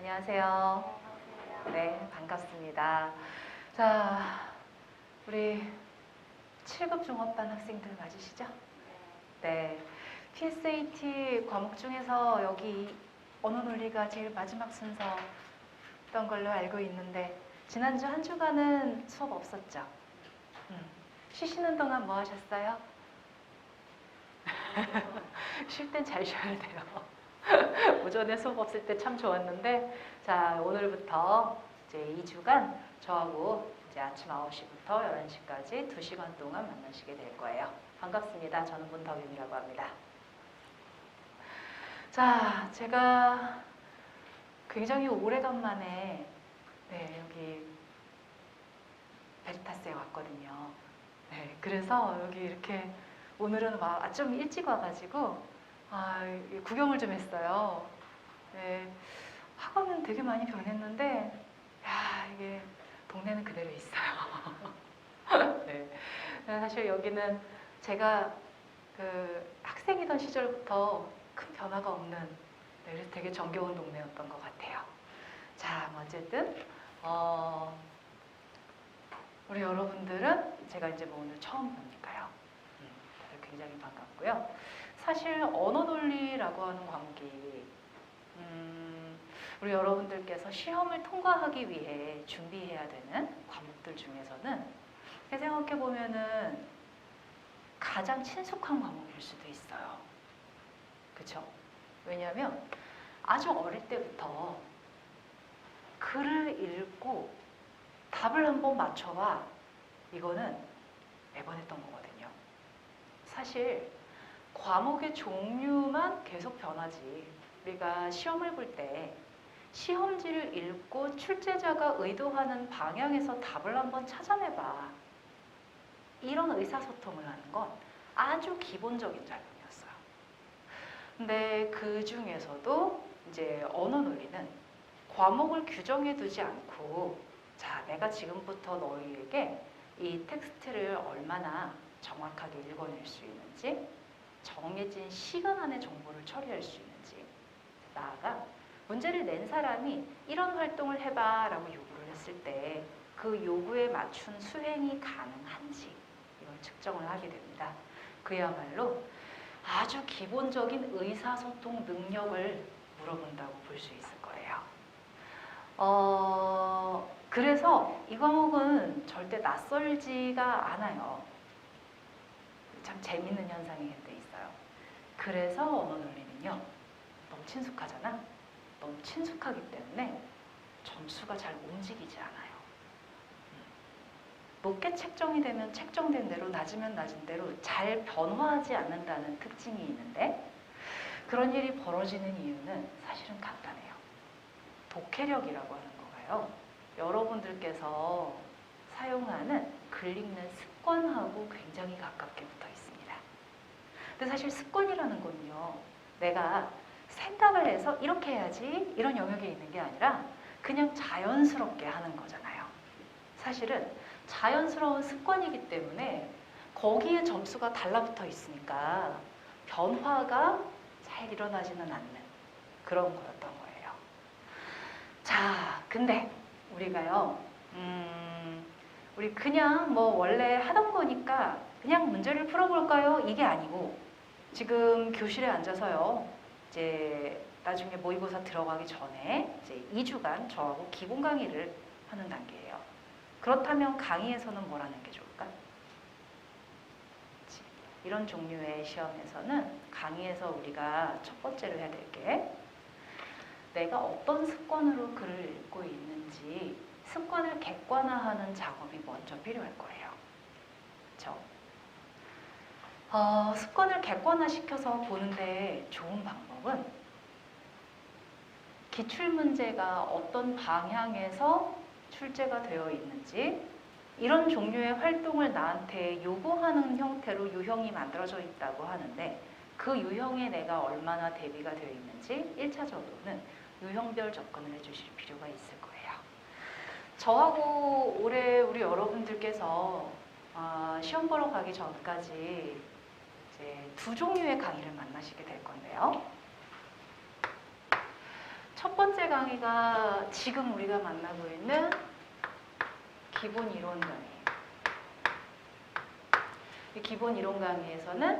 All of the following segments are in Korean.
안녕하세요. 네, 반갑습니다. 자, 우리 7급 종합반 학생들 맞으시죠? 네. PSAT 과목 중에서 여기 언어 논리가 제일 마지막 순서였던 걸로 알고 있는데 지난주 한 주간은 수업 없었죠? 음. 쉬시는 동안 뭐 하셨어요? 쉴 땐 잘 쉬어야 돼요. 오전에 수업 없을 때 참 좋았는데 자 오늘부터 이제 2주간 저하고 이제 아침 9시부터 11시까지 2시간 동안 만나시게 될 거예요. 반갑습니다. 저는 문덕윤이라고 합니다. 자 제가 굉장히 오래간만에 네 여기 베리타스에 왔거든요. 네 그래서 여기 이렇게 오늘은 막 아, 좀 일찍 와가지고 아, 이 구경을 좀 했어요. 네, 학원은 되게 많이 변했는데, 야, 이게 동네는 그대로 있어요. 네. 사실 여기는 제가 그 학생이던 시절부터 큰 변화가 없는 네, 되게 정겨운 동네였던 것 같아요. 자, 뭐 어쨌든 어, 우리 여러분들은 제가 이제 뭐 오늘 처음 보니까요. 음, 굉장히 반갑고요. 사실 언어 논리라고 하는 과목이 음, 우리 여러분들께서 시험을 통과하기 위해 준비해야 되는 과목들 중에서는 생각해 보면은 가장 친숙한 과목일 수도 있어요. 그렇죠? 왜냐하면 아주 어릴 때부터 글을 읽고 답을 한번 맞춰봐 이거는 매번 했던 거거든요. 사실 과목의 종류만 계속 변하지. 우리가 시험을 볼 때 시험지를 읽고 출제자가 의도하는 방향에서 답을 한번 찾아내봐. 이런 의사소통을 하는 건 아주 기본적인 작용이었어요. 근데 그 중에서도 이제 언어 논리는 과목을 규정해 두지 않고 자, 내가 지금부터 너희에게 이 텍스트를 얼마나 정확하게 읽어낼 수 있는지 정해진 시간 안에 정보를 처리할 수 있는지 나아가 문제를 낸 사람이 이런 활동을 해봐 라고 요구를 했을 때 그 요구에 맞춘 수행이 가능한지 이걸 측정을 하게 됩니다. 그야말로 아주 기본적인 의사소통 능력을 물어본다고 볼 수 있을 거예요. 어, 그래서 이 과목은 절대 낯설지가 않아요. 참 재밌는 현상이 근데 있어요. 그래서 언어 논리는요, 너무 친숙하잖아. 너무 친숙하기 때문에 점수가 잘 움직이지 않아요. 음. 높게 책정이 되면 책정된 대로, 낮으면 낮은 대로 잘 변화하지 않는다는 특징이 있는데, 그런 일이 벌어지는 이유는 사실은 간단해요. 독해력이라고 하는 거가요. 여러분들께서 사용하는 글 읽는 습관하고 굉장히 가깝게 붙어. 근데 사실 습관이라는 건요, 내가 생각을 해서 이렇게 해야지 이런 영역에 있는 게 아니라 그냥 자연스럽게 하는 거잖아요. 사실은 자연스러운 습관이기 때문에 거기에 점수가 달라붙어 있으니까 변화가 잘 일어나지는 않는 그런 거였던 거예요. 자, 근데 우리가요, 음, 우리 그냥 뭐 원래 하던 거니까 그냥 문제를 풀어볼까요? 이게 아니고 지금 교실에 앉아서요. 이제 나중에 모의고사 들어가기 전에 이제 2주간 저하고 기본 강의를 하는 단계예요. 그렇다면 강의에서는 뭘 하는 게 좋을까? 이런 종류의 시험에서는 강의에서 우리가 첫 번째로 해야 될 게 내가 어떤 습관으로 글을 읽고 있는지 습관을 객관화하는 작업이 먼저 필요할 거예요. 그렇죠? 어, 습관을 객관화시켜서 보는데 좋은 방법은 기출 문제가 어떤 방향에서 출제가 되어 있는지 이런 종류의 활동을 나한테 요구하는 형태로 유형이 만들어져 있다고 하는데 그 유형에 내가 얼마나 대비가 되어 있는지 1차적으로는 유형별 접근을 해주실 필요가 있을 거예요. 저하고 올해 우리 여러분들께서 아, 시험 보러 가기 전까지 두 종류의 강의를 만나시게 될 건데요. 첫 번째 강의가 지금 우리가 만나고 있는 기본 이론 강의. 이 기본 이론 강의에서는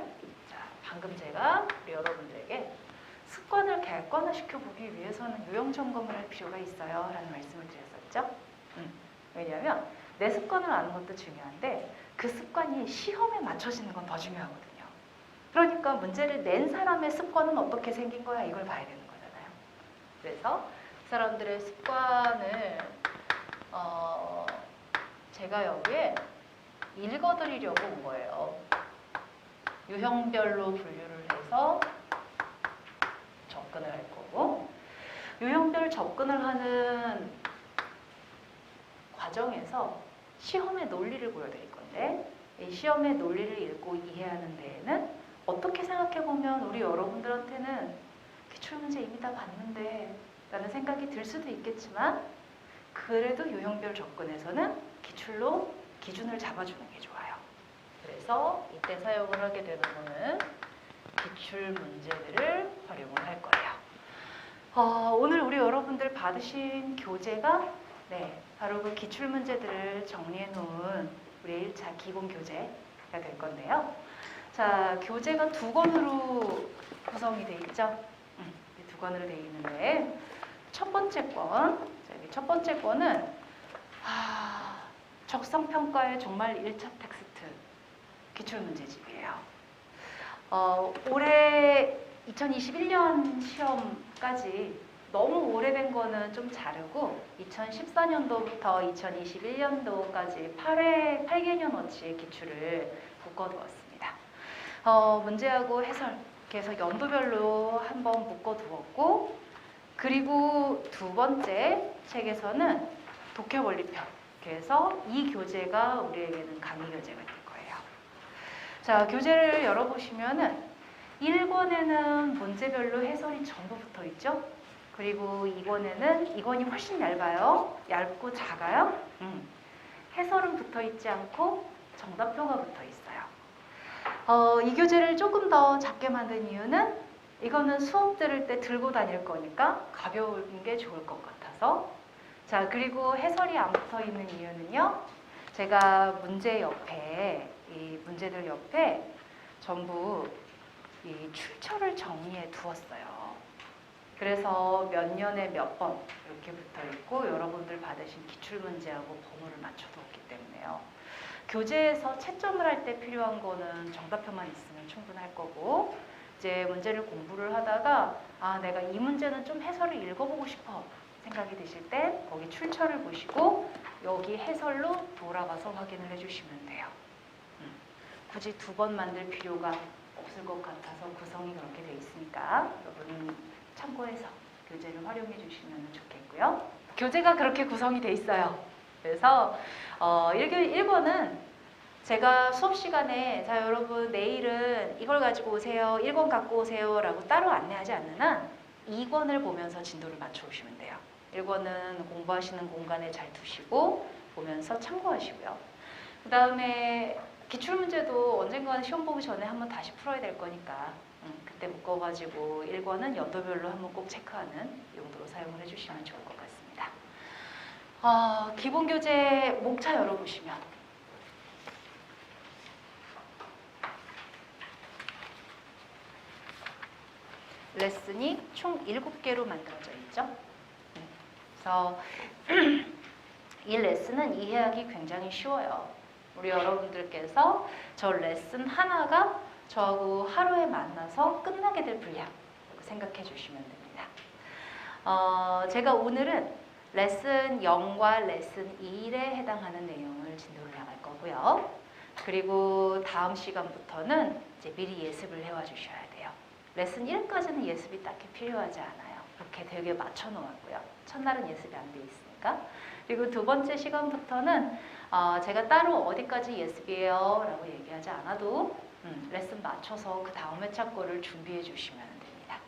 자, 방금 제가 우리 여러분들에게 습관을 객관화시켜 보기 위해서는 요령 점검을 할 필요가 있어요. 라는 말씀을 드렸었죠. 음, 왜냐하면 내 습관을 아는 것도 중요한데 그 습관이 시험에 맞춰지는 건 더 중요하거든요. 그러니까 문제를 낸 사람의 습관은 어떻게 생긴 거야? 이걸 봐야 되는 거잖아요. 그래서 그 사람들의 습관을 어, 제가 여기에 읽어드리려고 온 거예요. 유형별로 분류를 해서 접근을 할 거고 유형별 접근을 하는 과정에서 시험의 논리를 보여드릴 건데 이 시험의 논리를 읽고 이해하는 데에는 어떻게 생각해 보면 우리 여러분들한테는 기출문제 이미 다 봤는데 라는 생각이 들 수도 있겠지만 그래도 유형별 접근에서는 기출로 기준을 잡아주는 게 좋아요. 그래서 이때 사용을 하게 되는 거는 기출 문제들을 활용을 할 거예요. 어, 오늘 우리 여러분들 받으신 교재가 네, 바로 그 기출 문제들을 정리해 놓은 우리 1차 기본 교재가 될 건데요. 자, 교재가 두 권으로 구성이 돼 있죠. 음, 이두 권으로 돼 있는데 첫 번째 권, 첫 번째 권은 아, 적성 평가의 정말 1차 텍스트 기출 문제집이에요. 어, 올해 2021년 시험까지 너무 오래된 거는 좀 자르고 2014년도부터 2021년도까지 8회 8개년어치의 기출을 묶어두었습니다. 어, 문제하고 해설 그래서 연도별로 한번 묶어두었고 그리고 두 번째 책에서는 독해 원리편 그래서 이 교재가 우리에게는 강의 교재가 될 거예요. 자 교재를 열어보시면은 1권에는 문제별로 해설이 전부 붙어 있죠. 그리고 2권에는 2권이 훨씬 얇아요. 얇고 작아요. 음. 해설은 붙어 있지 않고 정답표가 붙어 있어요. 어, 이 교재를 조금 더 작게 만든 이유는 이거는 수업 들을 때 들고 다닐 거니까 가벼운 게 좋을 것 같아서 자 그리고 해설이 안 붙어 있는 이유는요 제가 문제 옆에 이 문제들 옆에 전부 이 출처를 정리해 두었어요. 그래서 몇 년에 몇 번 이렇게 붙어 있고 여러분들 받으신 기출 문제하고 번호를 맞춰 두었기 때문에요. 교재에서 채점을 할 때 필요한 거는 정답표만 있으면 충분할 거고 이제 문제를 공부를 하다가 아 내가 이 문제는 좀 해설을 읽어보고 싶어 생각이 드실 때 거기 출처를 보시고 여기 해설로 돌아가서 확인을 해주시면 돼요. 음, 굳이 두 번 만들 필요가 없을 것 같아서 구성이 그렇게 돼 있으니까 여러분 참고해서 교재를 활용해 주시면 좋겠고요. 교재가 그렇게 구성이 돼 있어요. 그래서 어, 1, 1권은 제가 수업 시간에 자 여러분 내일은 이걸 가지고 오세요. 1권 갖고 오세요. 라고 따로 안내하지 않는 한 2권을 보면서 진도를 맞춰 오시면 돼요. 1권은 공부하시는 공간에 잘 두시고 보면서 참고하시고요. 그 다음에 기출문제도 언젠가는 시험 보기 전에 한번 다시 풀어야 될 거니까 음, 그때 묶어가지고 1권은 연도별로 한번 꼭 체크하는 용도로 사용을 해주시면 좋을 것 같습니다. 어, 기본 교재 목차 열어보시면 레슨이 총 7개로 만들어져 있죠. 음, 그래서 이 레슨은 이해하기 굉장히 쉬워요. 우리 여러분들께서 저 레슨 하나가 저하고 하루에 만나서 끝나게 될 분량 생각해 주시면 됩니다. 어, 제가 오늘은 레슨 0과 레슨 1에 해당하는 내용을 진도를 나갈 거고요. 그리고 다음 시간부터는 이제 미리 예습을 해와 주셔야 돼요. 레슨 1까지는 예습이 딱히 필요하지 않아요. 이렇게 되게 맞춰 놓았고요. 첫날은 예습이 안 돼 있으니까. 그리고 두 번째 시간부터는 어, 제가 따로 어디까지 예습이에요 라고 얘기하지 않아도 음, 레슨 맞춰서 그 다음 회차 거를 준비해 주시면 됩니다.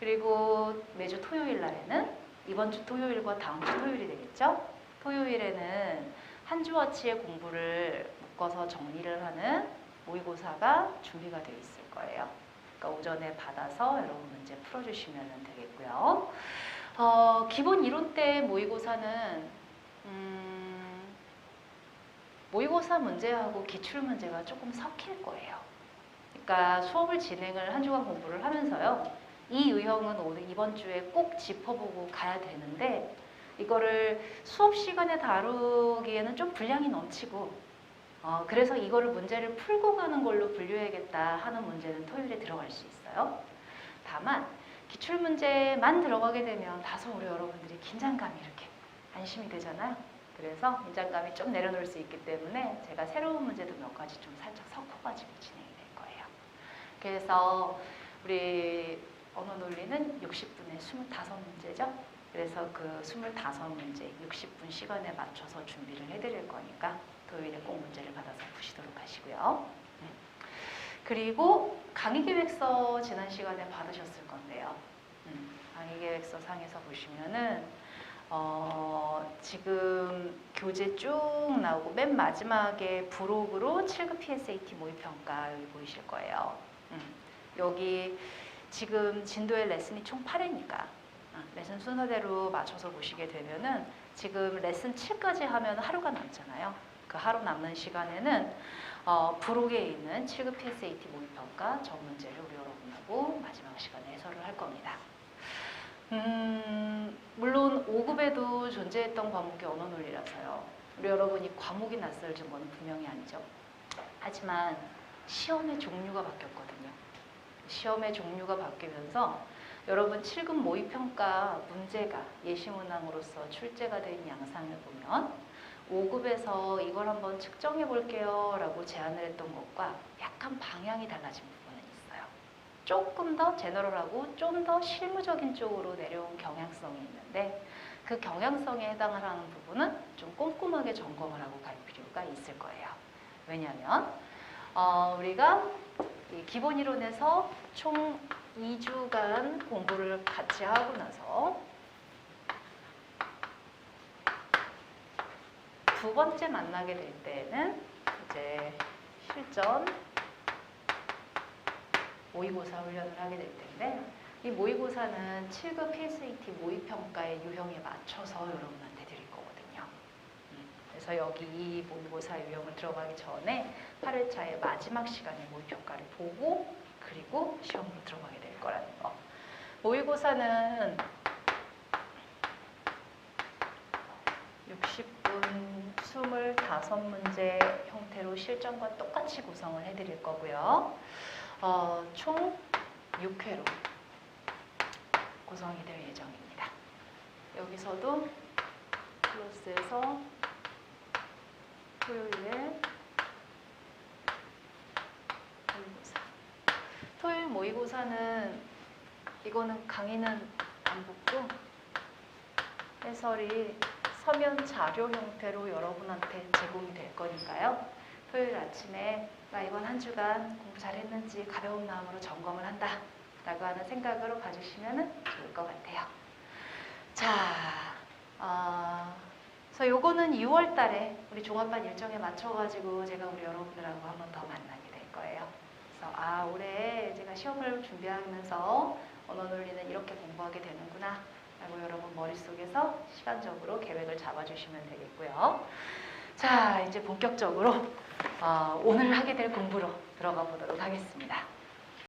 그리고 매주 토요일 날에는 이번 주 토요일과 다음 주 토요일이 되겠죠? 토요일에는 한 주어치의 공부를 묶어서 정리를 하는 모의고사가 준비가 되어 있을 거예요. 그러니까 오전에 받아서 여러분 문제 풀어주시면 되겠고요. 어, 기본 이론 때 모의고사는 음, 모의고사 문제하고 기출 문제가 조금 섞일 거예요. 그러니까 수업을 진행을 한 주간 공부를 하면서요. 이 유형은 오늘 이번 주에 꼭 짚어보고 가야 되는데 이거를 수업 시간에 다루기에는 좀 분량이 넘치고 어, 그래서 이거를 문제를 풀고 가는 걸로 분류해야겠다 하는 문제는 토요일에 들어갈 수 있어요. 다만 기출 문제만 들어가게 되면 다소 우리 여러분들이 긴장감이 이렇게 안심이 되잖아요. 그래서 긴장감이 좀 내려놓을 수 있기 때문에 제가 새로운 문제도 몇 가지 좀 살짝 섞어가지고 진행이 될 거예요. 그래서 우리 언어 논리는 60분에 25문제죠. 그래서 그 25문제 60분 시간에 맞춰서 준비를 해드릴 거니까 토요일에 꼭 문제를 받아서 푸시도록 하시고요. 네. 그리고 강의 계획서 지난 시간에 받으셨을 건데요. 음, 강의 계획서 상에서 보시면은 어, 지금 교재 쭉 나오고 맨 마지막에 부록으로 7급 PSAT 모의평가 여기 보이실 거예요. 음, 여기 지금 진도의 레슨이 총 8회니까 아, 레슨 순서대로 맞춰서 보시게 되면은 지금 레슨 7까지 하면 하루가 남잖아요. 그 하루 남는 시간에는 어, 부록에 있는 7급 PSAT 모의평가 전 문제를 우리 여러분하고 마지막 시간에 해설을 할 겁니다. 음, 물론 5급에도 존재했던 과목이 언어 논리라서요. 우리 여러분이 과목이 낯설진 건 분명히 아니죠. 하지만 시험의 종류가 바뀌었거든요. 시험의 종류가 바뀌면서 여러분 7급 모의평가 문제가 예시문항으로서 출제가 된 양상을 보면 5급에서 이걸 한번 측정해 볼게요 라고 제안을 했던 것과 약간 방향이 달라진 부분은 있어요. 조금 더 제너럴하고 좀 더 실무적인 쪽으로 내려온 경향성이 있는데 그 경향성에 해당을 하는 부분은 좀 꼼꼼하게 점검을 하고 갈 필요가 있을 거예요. 왜냐하면 어, 우리가 이 기본 이론에서 총 2주간 공부를 같이 하고 나서 두 번째 만나게 될 때는 이제 실전 모의고사 훈련을 하게 될 텐데 이 모의고사는 7급 PSAT 모의평가의 유형에 맞춰서 여러분한테 그래서 여기 이 모의고사 유형을 들어가기 전에 8회차의 마지막 시간에 모의평가를 보고 그리고 시험으로 들어가게 될 거라는 거. 모의고사는 60분 25문제 형태로 실전과 똑같이 구성을 해드릴 거고요. 어, 총 6회로 구성이 될 예정입니다. 여기서도 클로스에서 토요일에 모의고사. 토요일 모의고사는 이거는 강의는 안 붙고 해설이 서면 자료 형태로 여러분한테 제공이 될 거니까요. 토요일 아침에 나 이번 한 주간 공부 잘했는지 가벼운 마음으로 점검을 한다. 라고 하는 생각으로 봐주시면 좋을 것 같아요. 자, 어, 요거는 6월 달에 우리 종합반 일정에 맞춰가지고 제가 우리 여러분들하고 한번더 거예요. 그래서 아, 올해 제가 시험을 준비하면서 언어 논리는 이렇게 공부하게 되는구나. 라고 여러분 머릿속에서 시간적으로 계획을 잡아주시면 되겠고요. 자, 이제 본격적으로 어, 오늘 하게 될 공부로 들어가 보도록 하겠습니다.